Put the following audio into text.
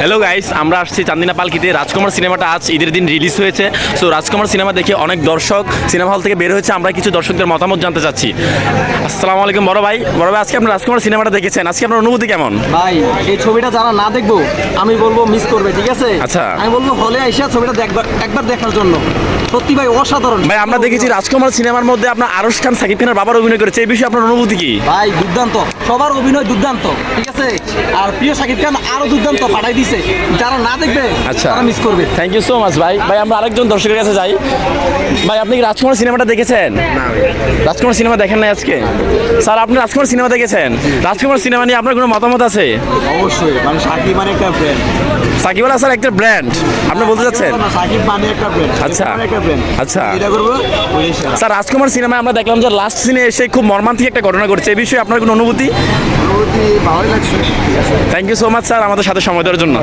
Hello guys আমরা আসছি চান্দিনা পালকিতে। রাজকুমার সিনেমাটা আজ ঈদের দিন রিলিজ হয়েছে। সো রাজকুমার সিনেমা দেখে অনেক দর্শক সিনেমা হল থেকে বের হয়েছে। আমরা কিছু দর্শকদের মতামত জানতে চাচ্ছি। আসসালামু আলাইকুম বড় ভাই। বড় ভাই আজকে আপনার রাজকুমার সিনেমাটা দেখেছেন। আজকে আপনার অনুভূতি কেমন? ভাই এই ছবিটা যারা না দেখব আমি বলব মিস করবে ঠিক আছে? আচ্ছা। আমি বলব হলে আইসা ছবিটা দেখবার একবার দেখার জন্য। সত্যি ভাই অসাধারণ। ভাই আমরা দেখেছি রাজকুমার সিনেমার মধ্যে আপনার আরশ খান সাকিব খানের বাবার অভিনয় করেছে। এই বিষয়ে আপনার অনুভূতি কি? ভাই দুর্দান্ত। সবার অভিনয় দুর্দান্ত ঠিক আছে? আর প্রিয় শাকিব খান আরও দুর্দান্ত পাঠাই দিছে। যারা না দেখবে আচ্ছা। তারা মিস করবে। থ্যাংক ইউ সো মাচ ভাই। ভাই আমরা আরেকজন দর্শকের কাছে যাই। ভাই আপনি কি রাজকুমার সিনেমাটা দেখেছেন? রাজকুমার সিনেমা দেখেন নাই আজকে? স্যার আপনি রাজকুমার সিনেমা দেখেছেন? রাজকুমার সিনেমা নিয়ে আপনার কোনো মতামত আছে? অবশ্যই মানে শাকিব মানে একটা ব্র্যান্ড সাকিব আল হাসান একটা ব্র্যান্ড আপনি বলতে চাচ্ছেন? শাকিব মানে একটা ব্র্যান্ড আচ্ছা। আচ্ছা। এটা করব স্যার রাজকুমার সিনেমায় আমরা দেখলাম যে লাস্ট সিনে এসে খুব মর্মান্তিক একটা ঘটনা ঘটছে। এই বিষয়ে আপনার কোনো অনুভূতি? অনুভূতি ভালোই লাগছে। Thank you so much sir আমাদের সাথে সময় দেওয়ার জন্য।